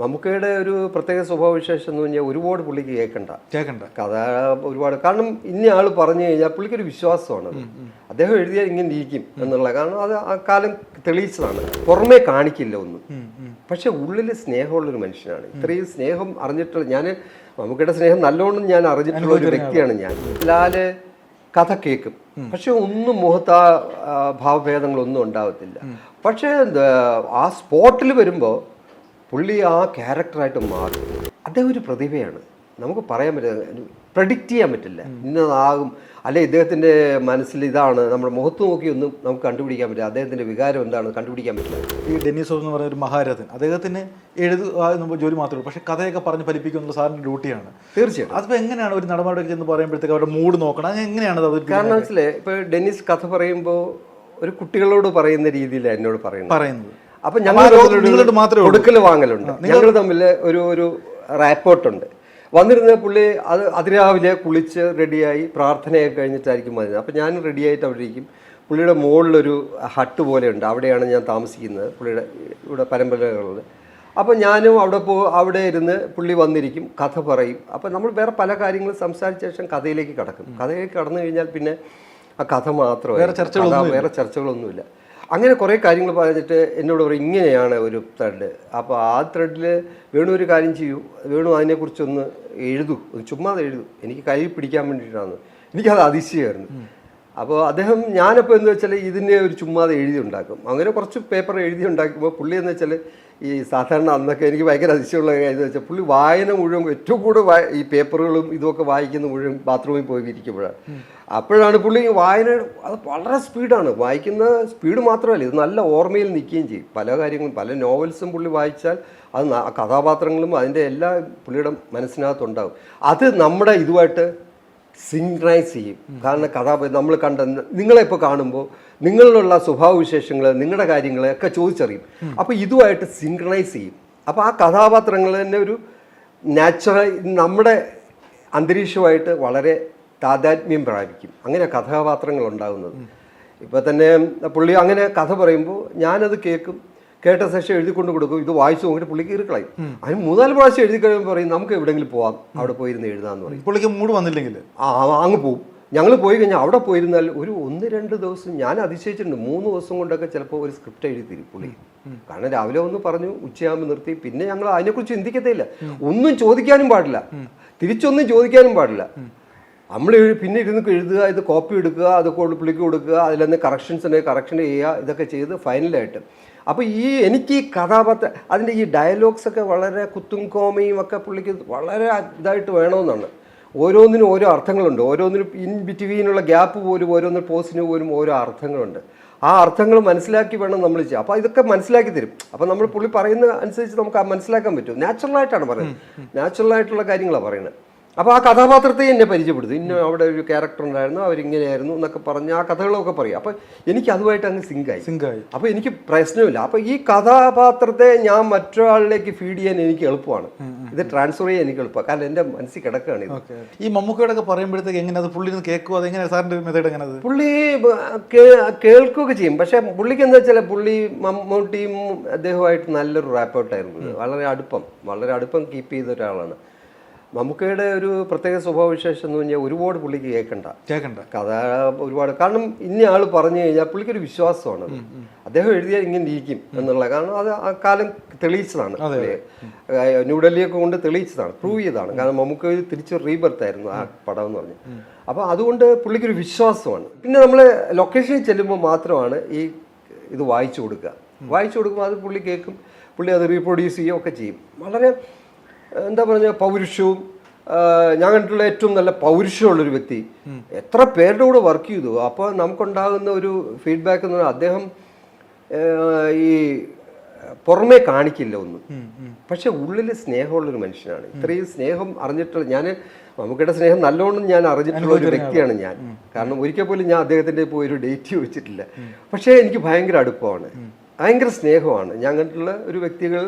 മമ്മൂക്കയുടെ ഒരു പ്രത്യേക സ്വഭാവവിശേഷം എന്ന് പറഞ്ഞാൽ ഒരുപാട് പുള്ളിക്ക് കേൾക്കണ്ട. കേൾക്കണ്ട. കഥ ഒരുപാട്. കാരണം ഇന്ന ആൾ പറഞ്ഞു കഴിഞ്ഞാൽ പുള്ളിക്കൊരു വിശ്വാസമാണ്. അദ്ദേഹം എഴുതിയാൽ ഇങ്ങനെ ഇരിക്കും എന്നുള്ള കാരണം അത് ആ കാലം തെളിയിച്ചതാണ്. പുറമേ കാണിക്കില്ല ഒന്നും. പക്ഷെ ഉള്ളിൽ സ്നേഹമുള്ളൊരു മനുഷ്യനാണ്. ഇത്രയും സ്നേഹം അറിഞ്ഞിട്ടുള്ള ഞാൻ മമ്മൂക്കയുടെ സ്നേഹം നല്ലോണം ഞാൻ അറിഞ്ഞിട്ടുള്ള ഒരു വ്യക്തിയാണ് ഞാൻ. ലാൽ കഥ കേൾക്കും. പക്ഷെ ഒന്നും മുഖത്ത് ആ ആ, ഭാവഭേദങ്ങളൊന്നും ഉണ്ടാവത്തില്ല. പക്ഷേ ആ സ്പോട്ടിൽ വരുമ്പോൾ പുള്ളി ആ ക്യാരക്ടറായിട്ട് മാറും. അദ്ദേഹം ഒരു പ്രതിഭയാണ്. നമുക്ക് പറയാൻ പറ്റില്ല. പ്രഡിക്റ്റ് ചെയ്യാൻ പറ്റില്ല. ഇന്നതാകും. അല്ലെ ഇദ്ദേഹത്തിന്റെ മനസ്സിൽ ഇതാണ്. നമ്മുടെ മുഖത്ത് നോക്കിയൊന്നും നമുക്ക് കണ്ടുപിടിക്കാൻ പറ്റില്ല. അദ്ദേഹത്തിന്റെ വികാരം എന്താണ് കണ്ടുപിടിക്കാൻ പറ്റില്ല. ഈ ഡെന്നിസ് എന്ന് പറയുന്ന ഒരു മഹാരഥൻ. അദ്ദേഹത്തിന് എഴുതുക എന്നുള്ള ജോലി മാത്രമേ ഉള്ളൂ. പക്ഷേ കഥയൊക്കെ പറഞ്ഞ് ഫലിപ്പിക്കുക എന്നുള്ള സാറിന്റെ ഡ്യൂട്ടിയാണ്. തീർച്ചയായും അതിപ്പോൾ എങ്ങനെയാണ് ഒരു നടപടിയൊക്കെ എന്ന് പറയുമ്പോഴത്തേക്ക് അവരുടെ മൂഡ് നോക്കണം? അത് എങ്ങനെയാണ് അത് കാരണം മനസ്സിലെ ഇപ്പോൾ ഡെന്നിസ് കഥ പറയുമ്പോൾ ഒരു കുട്ടികളോട് പറയുന്ന രീതിയിലാണ് എന്നോട് പറയുന്നത്. പറയുന്നത്. അപ്പൊ ഞങ്ങൾ മാത്രമേ. കൊടുക്കൽ വാങ്ങലുണ്ട്. ഞങ്ങൾ തമ്മിൽ ഒരു ഒരു റാപ്പോർട്ടുണ്ട് വന്നിരുന്ന പുള്ളി അത് അതിരാവിലെ കുളിച്ച് റെഡിയായി പ്രാർത്ഥനയൊക്കെ കഴിഞ്ഞിട്ടായിരിക്കും മതി അപ്പം ഞാൻ റെഡിയായിട്ട് അവിടെ ഇരിക്കും. പുള്ളിയുടെ മുകളിലൊരു ഹട്ട് പോലെ ഉണ്ട് അവിടെയാണ് ഞാൻ താമസിക്കുന്നത്. പുള്ളിയുടെ ഇവിടെ പരമ്പരകളിൽ അപ്പോൾ ഞാനും അവിടെ പോ അവിടെ ഇരുന്ന് പുള്ളി വന്നിരിക്കും കഥ പറയും. അപ്പോൾ നമ്മൾ വേറെ പല കാര്യങ്ങളും സംസാരിച്ച ശേഷം കഥയിലേക്ക് കടക്കും. കഥയിലേക്ക് കടന്നു കഴിഞ്ഞാൽ പിന്നെ ആ കഥ മാത്രമേ. വേറെ ചർച്ചകളൊന്നുമില്ല. അങ്ങനെ കുറേ കാര്യങ്ങൾ പറഞ്ഞിട്ട് എന്നോട് പറയും ഇങ്ങനെയാണ് ഒരു ത്രെഡ് അപ്പോൾ ആ ത്രെഡിൽ വേണു ഒരു കാര്യം ചെയ്യൂ. വേണു അതിനെക്കുറിച്ചൊന്ന് എഴുതൂ. ഒന്ന് ചുമ്മാ അത് എഴുതൂ. എനിക്ക് കൈ പിടിക്കാൻ വേണ്ടിയിട്ടാണ് എനിക്കത് അതിശയമായിരുന്നു. അപ്പോൾ അദ്ദേഹം ഞാനപ്പോൾ എന്ന് വെച്ചാൽ ഇതിനെ ഒരു ചുമ്മാതെ എഴുതി ഉണ്ടാക്കും അങ്ങനെ കുറച്ച് പേപ്പർ എഴുതി ഉണ്ടാക്കുമ്പോൾ പുള്ളി എന്ന് വെച്ചാൽ ഈ സാധാരണ അന്നൊക്കെ എനിക്ക് ഭയങ്കര അതിശയമുള്ള കാര്യം വെച്ചാൽ പുള്ളി വായന മുഴുവൻ ഏറ്റവും കൂടുതൽ ഈ പേപ്പറുകളും ഇതുമൊക്കെ വായിക്കുന്ന മുഴുവൻ ബാത്റൂമിൽ പോയി ഇരിക്കുമ്പോഴാണ് അപ്പോഴാണ് പുള്ളി വായന അത് വളരെ സ്പീഡാണ് വായിക്കുന്ന സ്പീഡ് മാത്രമല്ല ഇത് നല്ല ഓർമ്മയിൽ നിൽക്കുകയും ചെയ്യും. പല കാര്യങ്ങളും പല നോവൽസും പുള്ളി വായിച്ചാൽ അത് കഥാപാത്രങ്ങളും അതിന്റെ എല്ലാ പുള്ളിയുടെ മനസ്സിനകത്തുണ്ടാകും അത് നമ്മുടെ ഇതുമായിട്ട് സിങ്ക്രൈസ് ചെയ്യും. കാരണം കഥാപാത്രം നമ്മൾ കണ്ട നിങ്ങളെ ഇപ്പോൾ കാണുമ്പോൾ നിങ്ങളിലുള്ള സ്വഭാവവിശേഷങ്ങൾ നിങ്ങളുടെ കാര്യങ്ങൾ ഒക്കെ ചോദിച്ചറിയും. അപ്പോൾ ഇതുമായിട്ട് സിൻക്രൈസ് ചെയ്യും. അപ്പോൾ ആ കഥാപാത്രങ്ങൾ തന്നെ ഒരു നാച്ചുറൽ നമ്മുടെ അന്തരീക്ഷമായിട്ട് വളരെ താതാത്മ്യം പ്രാപിക്കും. അങ്ങനെ കഥാപാത്രങ്ങൾ ഉണ്ടാകുന്നത് ഇപ്പം തന്നെ പുള്ളി അങ്ങനെ കഥ പറയുമ്പോൾ ഞാനത് കേൾക്കും കേട്ട സെഷൻ എഴുതി കൊണ്ട് കൊടുക്കും. ഇത് വായിച്ചു നോക്കിയിട്ട് പുള്ളിക്ക് കീറിക്കളയും അതിന് മൂന്നാൽ പ്രാവശ്യം എഴുതി കഴിയുമ്പോൾ പറയും നമുക്ക് എവിടെയെങ്കിലും പോവാം. അവിടെ പോയിരുന്ന് എഴുതാന്ന് പറയും. പുള്ളിക്ക് മൂട് വന്നില്ലെങ്കിൽ? ആ അങ്ങ് പോവും. ഞങ്ങൾ പോയി കഴിഞ്ഞാൽ അവിടെ പോയിരുന്നാൽ ഒരു ഒന്ന് രണ്ട് ദിവസം ഞാൻ അതിശയിച്ചിട്ടുണ്ട്. മൂന്ന് ദിവസം കൊണ്ടൊക്കെ ചിലപ്പോൾ ഒരു സ്ക്രിപ്റ്റ് എഴുതി തരും പുള്ളി. കാരണം രാവിലെ ഒന്ന് പറഞ്ഞു ഉച്ചയാകുമ്പോൾ നിർത്തി. പിന്നെ ഞങ്ങൾ അതിനെക്കുറിച്ച് ചിന്തിക്കത്തേ ഇല്ല ഒന്നും ചോദിക്കാനും പാടില്ല. തിരിച്ചൊന്നും ചോദിക്കാനും പാടില്ല. നമ്മൾ പിന്നെ ഇരുന്ന് എഴുതുക ഇത് കോപ്പി എടുക്കുക അത് പുള്ളിക്ക് കൊടുക്കുക അതിലെന്ന് കറക്ഷൻസ് ഉണ്ടെങ്കിൽ കറക്ഷൻ ചെയ്യുക ഇതൊക്കെ ചെയ്ത് ഫൈനലായിട്ട് അപ്പോൾ ഈ എനിക്ക് ഈ കഥാപാത്ര അതിന്റെ ഈ ഡയലോഗ്സ് ഒക്കെ വളരെ കുത്തും കോമയും ഒക്കെ പുള്ളിക്ക് വളരെ ഇതായിട്ട് വേണമെന്നാണ്. ഓരോന്നിനും ഓരോ അർത്ഥങ്ങളുണ്ട്. ഓരോന്നിനും ഇൻ ബിറ്റ്വീനുള്ള ഗ്യാപ്പ് പോലും ഓരോന്ന് പോസ്റ്റിന് പോലും ഓരോ അർത്ഥങ്ങളുണ്ട്. ആ അർത്ഥങ്ങൾ മനസ്സിലാക്കി വേണം നമ്മൾ ചെയ്യാം അപ്പോൾ ഇതൊക്കെ മനസ്സിലാക്കി തരും. അപ്പോൾ നമ്മൾ പുള്ളി പറയുന്ന അനുസരിച്ച് നമുക്ക് മനസ്സിലാക്കാൻ പറ്റും. നാച്ചുറലായിട്ടാണ് പറയുന്നത്. നാച്ചുറലായിട്ടുള്ള കാര്യങ്ങളാണ് പറയുന്നത്. അപ്പോൾ ആ കഥാപാത്രത്തെ എന്നെ പരിചയപ്പെടുത്തി. ഇന്ന അവിടെ ഒരു ക്യാരക്ടർ ഉണ്ടായിരുന്നു അവരിങ്ങനെയായിരുന്നു എന്നൊക്കെ പറഞ്ഞ് ആ കഥകളൊക്കെ പറയും. അപ്പോൾ എനിക്ക് അതുമായിട്ട് അങ്ങ് സിങ്കായി സിങ്കായി അപ്പോൾ എനിക്ക് പ്രശ്നമില്ല. അപ്പോൾ ഈ കഥാപാത്രത്തെ ഞാൻ മറ്റൊരാളിലേക്ക് ഫീഡ് ചെയ്യാൻ എനിക്ക് എളുപ്പമാണ്. ഇത് ട്രാൻസ്ഫർ ചെയ്യാൻ എനിക്ക് എളുപ്പമാണ്. കാരണം എന്റെ മനസ്സിൽ കിടക്കുകയാണ് ഇത്. ഈ മമ്മൂക്കയുടെ ഒക്കെ പറയുമ്പോഴത്തേക്ക് എങ്ങനെ അത് പുള്ളി കേൾക്കുക അതെങ്ങനെ സാറിന്റെ മെത്തേഡ് എങ്ങനെ പുള്ളി കേൾക്കുകയൊക്കെ ചെയ്യും. പക്ഷേ പുള്ളിക്ക് എന്താ വെച്ചാൽ പുള്ളി മമ്മൂട്ടിയും അദ്ദേഹമായിട്ട് നല്ലൊരു റാപ്പോട്ടായിരുന്നു വളരെ അടുപ്പം. വളരെ അടുപ്പം കീപ്പ് ചെയ്ത ഒരാളാണ് മമ്മൂക്കയുടെ ഒരു പ്രത്യേക സ്വഭാവവിശേഷം എന്ന് പറഞ്ഞാൽ ഒരുപാട് പുള്ളിക്ക് കേൾക്കണ്ട. കേൾക്കണ്ട. കഥ ഒരുപാട്. കാരണം ഇന്ന ആൾ പറഞ്ഞു കഴിഞ്ഞാൽ പുള്ളിക്കൊരു വിശ്വാസമാണ് അദ്ദേഹം എഴുതിയാൽ ഇങ്ങനെ ഇരിക്കും എന്നുള്ള കാരണം അത് ആ കാലം തെളിയിച്ചതാണ്. ന്യൂഡൽഹിയൊക്കെ കൊണ്ട് തെളിയിച്ചതാണ് പ്രൂവ് ചെയ്തതാണ്. കാരണം മമ്മൂക്ക ഒരു തിരിച്ച് റീബർത്ത് ആയിരുന്നു ആ പടം എന്ന് പറഞ്ഞു. അപ്പോൾ അതുകൊണ്ട് പുള്ളിക്കൊരു വിശ്വാസമാണ്. പിന്നെ നമ്മൾ ലൊക്കേഷനിൽ ചെല്ലുമ്പോൾ മാത്രമാണ് ഈ ഇത് വായിച്ചു കൊടുക്കുക. വായിച്ചു കൊടുക്കുമ്പോൾ അത് പുള്ളി കേൾക്കും. പുള്ളി അത് റീപ്രൊഡ്യൂസ് ചെയ്യുകയൊക്കെ ചെയ്യും. വളരെ എന്താ പറഞ്ഞ പൗരുഷവും ഞാൻ കണ്ടിട്ടുള്ള ഏറ്റവും നല്ല പൗരുഷമുള്ളൊരു വ്യക്തി. എത്ര പേരുടെ കൂടെ വർക്ക് ചെയ്തു? അപ്പോൾ നമുക്കുണ്ടാകുന്ന ഒരു ഫീഡ്ബാക്ക് എന്ന് പറഞ്ഞാൽ അദ്ദേഹം ഈ പുറമേ കാണിക്കില്ല ഒന്നും. പക്ഷെ ഉള്ളിൽ സ്നേഹമുള്ളൊരു മനുഷ്യനാണ്. ഇത്രയും സ്നേഹം അറിഞ്ഞിട്ടുള്ള ഞാൻ മമ്മൂക്കയുടെ സ്നേഹം നല്ലോണം ഞാൻ അറിഞ്ഞിട്ടുള്ള ഒരു വ്യക്തിയാണ് ഞാൻ. കാരണം ഒരിക്കൽ പോലും ഞാൻ അദ്ദേഹത്തിന്റെ പോയി ഒരു ഡേറ്റ് ചോദിച്ചിട്ടില്ല. പക്ഷേ എനിക്ക് ഭയങ്കര അടുപ്പമാണ്. ഭയങ്കര സ്നേഹമാണ്. ഞാൻ കണ്ടിട്ടുള്ള ഒരു വ്യക്തികൾ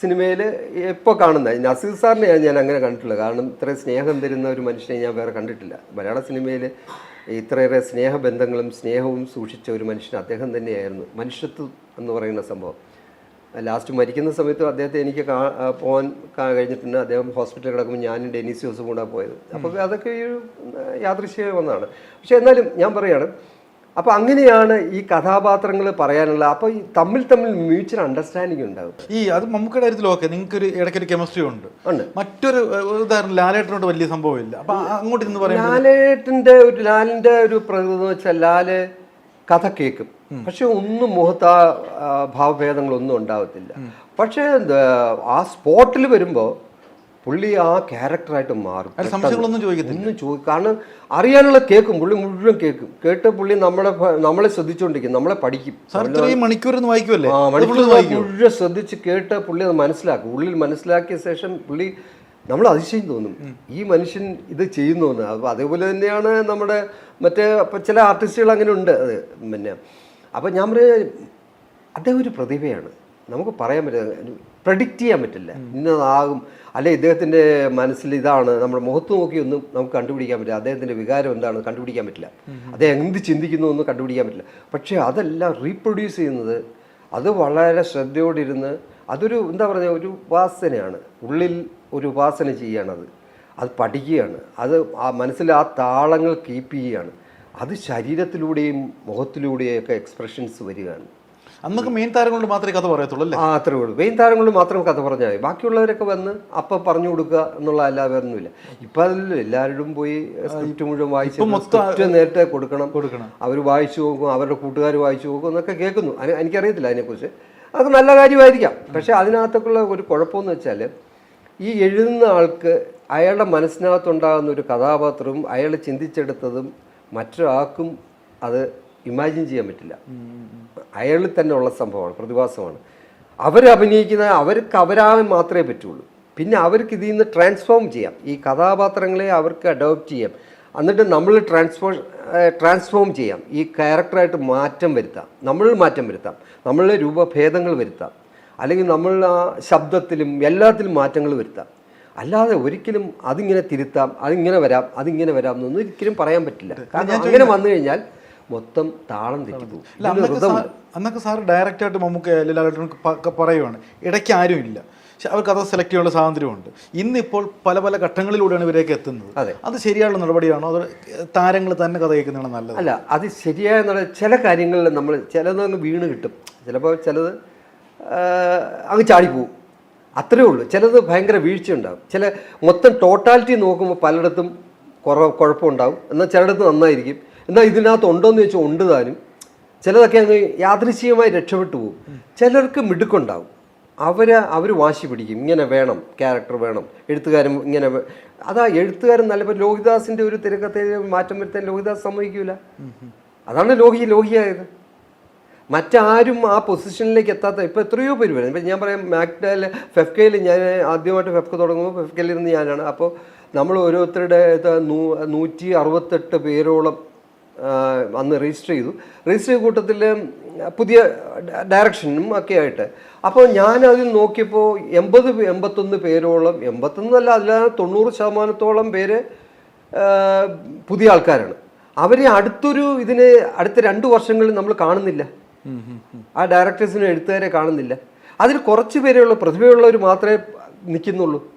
സിനിമയിൽ എപ്പോൾ കാണുന്ന? നസീർ സാറിനെ ഞാൻ അങ്ങനെ കണ്ടിട്ടില്ല. കാരണം ഇത്രയും സ്നേഹം തരുന്ന ഒരു മനുഷ്യനെ ഞാൻ വേറെ കണ്ടിട്ടില്ല. മലയാള സിനിമയിൽ ഇത്രയേറെ സ്നേഹബന്ധങ്ങളും സ്നേഹവും സൂക്ഷിച്ച ഒരു മനുഷ്യൻ അദ്ദേഹം തന്നെയായിരുന്നു. മനുഷ്യത്വം എന്ന് പറയുന്ന സംഭവം. ലാസ്റ്റ് മരിക്കുന്ന സമയത്ത് അദ്ദേഹത്തെ എനിക്ക് പോകാൻ കഴിഞ്ഞിട്ടുണ്ട്. അദ്ദേഹം ഹോസ്പിറ്റലിൽ കിടക്കുമ്പോൾ ഞാനും ഡെനീസ് ജോസും കൂടെ പോയത്. അപ്പോൾ അതൊക്കെ ഒരു യാദൃശ്യം വന്നതാണ് പക്ഷേ എന്നാലും ഞാൻ പറയാണ് അപ്പോൾ അങ്ങനെയാണ് ഈ കഥാപാത്രങ്ങൾ പറയാനുള്ള അപ്പോൾ ഈ തമ്മിൽ തമ്മിൽ മ്യൂച്വൽ അണ്ടർസ്റ്റാൻഡിങ് ഉണ്ടാവും. ഈ അത് മമ്മൂക്കയുടെ കാര്യത്തിൽ ഓക്കെ നിങ്ങൾക്ക് ഒരു ഇടയ്ക്കൊരു കെമിസ്ട്രി ഉണ്ട്. ഉണ്ട്. മറ്റൊരു ഉദാഹരണം ലാലേട്ടനോട് വലിയ സംഭവമില്ല. അപ്പോൾ അങ്ങോട്ട് ഇന്ന് പറയാം ലാലേട്ടന്റെ ഒരു ലാലിന്റെ ഒരു പ്രകൃതി എന്ന് വെച്ചാൽ ലാൽ കഥ കേൾക്കും പക്ഷെ ഒന്നും മുഖത്ത് ആ, ഭാവഭേദങ്ങളൊന്നും ഉണ്ടാവത്തില്ല. പക്ഷേ ആ സ്പോട്ടിൽ വരുമ്പോൾ പുള്ളി ആ ക്യാരക്ടറായിട്ട് മാറും. സംശയങ്ങളൊന്നും ചോദിക്കത്തില്ല. ഒന്നും ചോദിക്കും കാരണം അറിയാനുള്ള കേൾക്കും പുള്ളി മുഴുവൻ കേൾക്കും. കേട്ട് പുള്ളി നമ്മളെ നമ്മളെ ശ്രദ്ധിച്ചുകൊണ്ടിരിക്കും നമ്മളെ പഠിക്കും. മണിക്കൂർ വായിക്കുമല്ലേ ആ മണിക്കൂർ? മുഴുവൻ ശ്രദ്ധിച്ച് കേട്ട് പുള്ളി അത് മനസ്സിലാക്കും. ഉള്ളിൽ മനസ്സിലാക്കിയ ശേഷം പുള്ളി നമ്മൾ അതിശയം തോന്നും. ഈ മനുഷ്യൻ ഇത് ചെയ്യുന്നു അപ്പോൾ അതേപോലെ തന്നെയാണ് നമ്മുടെ മറ്റേ ചില ആർട്ടിസ്റ്റുകൾ അങ്ങനെ ഉണ്ട്. അത് പിന്നെ അപ്പം ഞാൻ പറയാ അദ്ദേഹം ഒരു പ്രതിഭയാണ്. നമുക്ക് പറയാൻ പറ്റില്ല. പ്രഡിക്റ്റ് ചെയ്യാൻ പറ്റില്ല. ഇന്നതാകും. അല്ലെ ഇദ്ദേഹത്തിന്റെ മനസ്സിൽ ഇതാണ്. നമ്മുടെ മുഖത്ത് നോക്കിയൊന്നും നമുക്ക് കണ്ടുപിടിക്കാൻ പറ്റില്ല. അദ്ദേഹത്തിന്റെ വികാരം എന്താണ് കണ്ടുപിടിക്കാൻ പറ്റില്ല. അദ്ദേഹം എന്ത് ചിന്തിക്കുന്നു എന്ന് കണ്ടുപിടിക്കാൻ പറ്റില്ല. പക്ഷേ അതെല്ലാം റീപ്രൊഡ്യൂസ് ചെയ്യുന്നത് അത് വളരെ ശ്രദ്ധയോടിരുന്ന് അതൊരു എന്താ പറയുക ഒരു ഉപാസനയാണ്. ഉള്ളിൽ ഒരു ഉപാസന ചെയ്യുകയാണത് അത്. പഠിക്കുകയാണ്. അത് ആ മനസ്സിൽ ആ താളങ്ങൾ കീപ്പ് ചെയ്യുകയാണ്. അത് ശരീരത്തിലൂടെയും മുഖത്തിലൂടെയും ഒക്കെ എക്സ്പ്രഷൻസ് വരികയാണ്. അന്നൊക്കെ മെയിൻ താരങ്ങളോട് മാത്രമേ കഥ പറയത്തുള്ളൂ അല്ലേ? ആ അത്രേ ഉള്ളൂ. മെയിൻ താരങ്ങളോട് മാത്രം കഥ പറഞ്ഞാൽ മതി. ബാക്കിയുള്ളവരൊക്കെ വന്ന് അപ്പം പറഞ്ഞു കൊടുക്കുക എന്നുള്ള അല്ലാതെ ഒന്നുമില്ല ഇപ്പം അതല്ലോ എല്ലാവരും പോയി സ്ക്രിപ്റ്റ് മുഴുവൻ വായിച്ച് മൊത്തം സ്ക്രിപ്റ്റ് നേരത്തെ കൊടുക്കണം. കൊടുക്കണം. അവർ വായിച്ചു നോക്കും അവരുടെ കൂട്ടുകാർ വായിച്ചു നോക്കും എന്നൊക്കെ കേൾക്കുന്നു. എനിക്കറിയത്തില്ല അതിനെക്കുറിച്ച്. അത് നല്ല കാര്യമായിരിക്കാം. പക്ഷേ അതിനകത്തൊക്കെയുള്ള ഒരു കുഴപ്പമെന്ന് വെച്ചാൽ ഈ എഴുതുന്ന ആൾക്ക് അയാളുടെ മനസ്സിനകത്തുണ്ടാകുന്ന ഒരു കഥാപാത്രവും അയാൾ ചിന്തിച്ചെടുത്തതും മറ്റൊരാൾക്കും അത് ഇമാജിൻ ചെയ്യാൻ പറ്റില്ല. അയാളിൽ തന്നെ ഉള്ള സംഭവമാണ് പ്രതിഭാസമാണ്. അവർ അഭിനയിക്കുന്ന അവർക്ക് അവരാവാൻ മാത്രമേ പറ്റുള്ളൂ. പിന്നെ അവർക്ക് ഇതിൽ നിന്ന് ട്രാൻസ്ഫോം ചെയ്യാം. ഈ കഥാപാത്രങ്ങളെ അവർക്ക് അഡോപ്റ്റ് ചെയ്യാം. എന്നിട്ട് നമ്മൾ ട്രാൻസ്ഫോ ട്രാൻസ്ഫോം ചെയ്യാം. ഈ ക്യാരക്ടറായിട്ട് മാറ്റം വരുത്താം. നമ്മൾ മാറ്റം വരുത്താം. നമ്മളുടെ രൂപഭേദങ്ങൾ വരുത്താം. അല്ലെങ്കിൽ നമ്മൾ ആ ശബ്ദത്തിലും എല്ലാത്തിലും മാറ്റങ്ങൾ വരുത്താം. അല്ലാതെ ഒരിക്കലും അതിങ്ങനെ തിരുത്താം അതിങ്ങനെ വരാം അതിങ്ങനെ വരാം എന്നൊന്നും ഒരിക്കലും പറയാൻ പറ്റില്ല. കാരണം അങ്ങനെ വന്നു കഴിഞ്ഞാൽ മൊത്തം താളം തെറ്റിപ്പോകും. അല്ല അന്നൊക്കെ സാർ ഡയറക്റ്റ് ആയിട്ട് മമ്മൂക്ക ലാലേട്ടൻ പറയുവാണ്. ഇടയ്ക്ക് ആരും ഇല്ല. പക്ഷെ അവർക്ക് അത് സെലക്ട് ചെയ്യാനുള്ള സ്വാതന്ത്ര്യമുണ്ട്. ഇന്നിപ്പോൾ പല പല ഘട്ടങ്ങളിലൂടെയാണ് ഇവരേക്ക് എത്തുന്നത്. അതെ. അത് ശരിയായുള്ള നടപടിയാണോ? അതോ താരങ്ങൾ തന്നെ കഥ കേൾക്കുന്നതാണ് നല്ലത്? അല്ല അത് ശരിയായ ചില കാര്യങ്ങളിൽ നമ്മൾ ചിലത് അങ്ങ് വീണ് കിട്ടും. ചിലപ്പോൾ ചിലത് അങ്ങ് ചാടിപ്പോവും. അത്രേ ഉള്ളൂ. ചിലത് ഭയങ്കര വീഴ്ച ഉണ്ടാവും ചില മൊത്തം ടോട്ടാലിറ്റി നോക്കുമ്പോൾ പലയിടത്തും കുറവ് കുഴപ്പമുണ്ടാവും. എന്നാൽ ചിലയിടത്ത് നന്നായിരിക്കും. എന്നാൽ ഇതിനകത്ത് ഉണ്ടോയെന്ന് ചോദിച്ചാൽ ഉണ്ട് താനും. ചിലതൊക്കെ അങ്ങ് യാദൃശ്ചികമായി രക്ഷപ്പെട്ടു പോകും. ചിലർക്ക് മിടുക്കുണ്ടാവും. അവർ അവർ വാശി പിടിക്കും. ഇങ്ങനെ വേണം ക്യാരക്ടർ വേണം. എഴുത്തുകാരൻ ഇങ്ങനെ അതാ എഴുത്തുകാരൻ നല്ല ഇപ്പം ലോഹിദാസിന്റെ ഒരു തിരക്കത്തെ മാറ്റം വരുത്താൻ ലോഹിദാസ് സമ്മതിക്കൂല. അതാണ് ലോഹി ലോഹിയായത്. മറ്റാരും ആ പൊസിഷനിലേക്ക് എത്താത്ത ഇപ്പോൾ എത്രയോ പേര് വരും ഇപ്പം ഞാൻ പറയാം മാക്ഡയിൽ ഫെഫ്കയിൽ ഞാൻ ആദ്യമായിട്ട് ഫെഫ്ക തുടങ്ങുമ്പോൾ ഫെഫ്കയിൽ ഇരുന്ന് ഞാനാണ്. അപ്പോൾ നമ്മൾ ഓരോരുത്തരുടെ നൂ- നൂറ്റി അറുപത്തെട്ട് പേരോളം അന്ന് രജിസ്റ്റർ ചെയ്തു. രജിസ്റ്റർ ചെയ്ത കൂട്ടത്തിൽ പുതിയ ഡയറക്ഷനും ഒക്കെ ആയിട്ട്. അപ്പോൾ ഞാൻ അതിൽ നോക്കിയപ്പോൾ എൺപത് എൺപത്തൊന്ന് പേരോളം എൺപത്തൊന്നല്ല അതിലാണ് തൊണ്ണൂറ് ശതമാനത്തോളം പേര് പുതിയ ആൾക്കാരാണ്. അവരെ അടുത്തൊരു ഇതിന് അടുത്ത രണ്ട് വർഷങ്ങളിൽ നമ്മൾ കാണുന്നില്ല. ആ ഡയറക്ടേഴ്സിനും എഴുത്തുകാരെ കാണുന്നില്ല. അതിൽ കുറച്ച് പേരെയുള്ള പ്രതിഭയുള്ളവർ മാത്രമേ നിൽക്കുന്നുള്ളൂ.